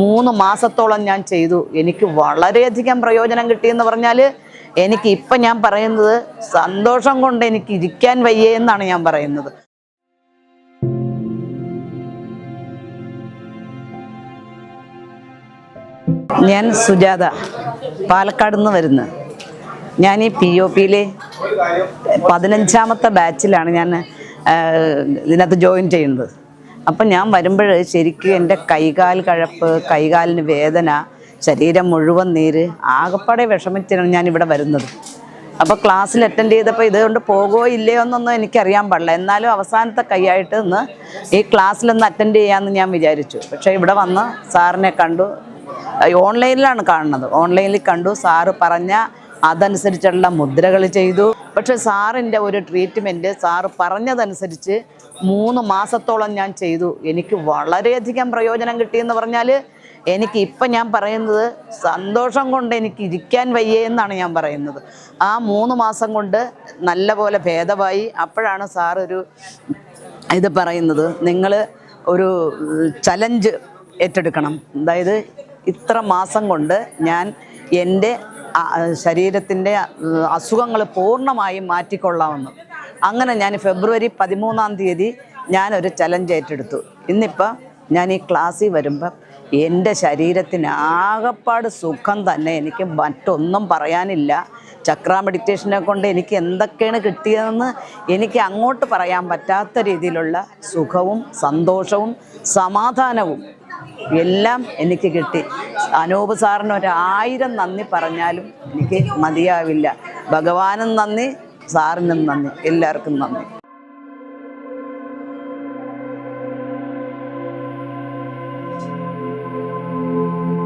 മൂന്ന് മാസത്തോളം ഞാൻ ചെയ്തു. എനിക്ക് വളരെയധികം പ്രയോജനം കിട്ടിയെന്ന് പറഞ്ഞാൽ എനിക്ക് ഇപ്പം ഞാൻ പറയുന്നത് സന്തോഷം കൊണ്ട് എനിക്ക് ഇരിക്കാൻ വയ്യേ എന്നാണ് ഞാൻ പറയുന്നത്. ഞാൻ സുജാത പാലക്കാട് നിന്ന് വരുന്ന. ഞാൻ ഈ പി ഒ പിയിലെ പതിനഞ്ചാമത്തെ ബാച്ചിലാണ് ഞാൻ ഇതിനകത്ത് ജോയിൻ ചെയ്യുന്നത്. അപ്പം ഞാൻ വരുമ്പോൾ ശരിക്കും എന്റെ കൈകാൽ കഴപ്പ് കൈകാലിന് വേദന ശരീരം മുഴുവൻ നീര് ആകപ്പാടെ വിഷമിച്ചാണ് ഞാൻ ഇവിടെ വരുന്നത്. അപ്പോൾ ക്ലാസ്സിൽ അറ്റൻഡ് ചെയ്തപ്പോൾ ഇതുകൊണ്ട് പോകുമോ ഇല്ലയോ എന്നൊന്നും എനിക്കറിയാൻ പാടില്ല. എന്നാലും അവസാനത്തെ കൈയായിട്ട് ഇന്ന് ഈ ക്ലാസ്സിലൊന്ന് അറ്റൻഡ് ചെയ്യാമെന്ന് ഞാൻ വിചാരിച്ചു. പക്ഷേ ഇവിടെ വന്ന് സാറിനെ കണ്ടു. ഓൺലൈനിലാണ് കാണുന്നത്. ഓൺലൈനിൽ കണ്ടു. സാറ് പറഞ്ഞ അതനുസരിച്ചുള്ള മുദ്രകൾ ചെയ്തു. പക്ഷെ സാറിന്റെ ഒരു ട്രീറ്റ്മെന്റ് സാറ് പറഞ്ഞതനുസരിച്ച് മൂന്ന് മാസത്തോളം ഞാൻ ചെയ്തു. എനിക്ക് വളരെയധികം പ്രയോജനം കിട്ടിയെന്ന് പറഞ്ഞാൽ എനിക്ക് ഇപ്പം ഞാൻ പറയുന്നത് സന്തോഷം കൊണ്ട് എനിക്ക് ഇരിക്കാൻ വയ്യേ എന്നാണ് ഞാൻ പറയുന്നത്. ആ മൂന്ന് മാസം കൊണ്ട് നല്ല പോലെ ഭേദമായി. അപ്പോഴാണ് സാറൊരു ഇത് പറയുന്നത്. നിങ്ങൾ ഒരു ചലഞ്ച് ഏറ്റെടുക്കണം. അതായത് ഇത്ര മാസം കൊണ്ട് ഞാൻ എന്റെ ശരീരത്തിന്റെ അസുഖങ്ങൾ പൂർണമായും മാറ്റിക്കൊള്ളാമെന്ന് അങ്ങനെ ഞാൻ ഫെബ്രുവരി പതിമൂന്നാം തീയതി ഞാനൊരു ചലഞ്ച് ഏറ്റെടുത്തു. ഇന്നിപ്പോൾ ഞാൻ ഈ ക്ലാസ്സിൽ വരുമ്പം എന്റെ ശരീരത്തിന് സുഖം തന്നെ. എനിക്ക് മറ്റൊന്നും പറയാനില്ല. ചക്ര മെഡിറ്റേഷനെ കൊണ്ട് എനിക്ക് എന്തൊക്കെയാണ് കിട്ടിയതെന്ന് എനിക്ക് അങ്ങോട്ട് പറയാൻ പറ്റാത്ത രീതിയിലുള്ള സുഖവും സന്തോഷവും സമാധാനവും എല്ലാം എനിക്ക് കിട്ടി. അനൂപ് സാറിന് ഒരായിരം നന്ദി പറഞ്ഞാലും എനിക്ക് മതിയാവില്ല. ഭഗവാനും നന്ദി സാറിനും നന്ദി. എല്ലാവർക്കും നന്ദി.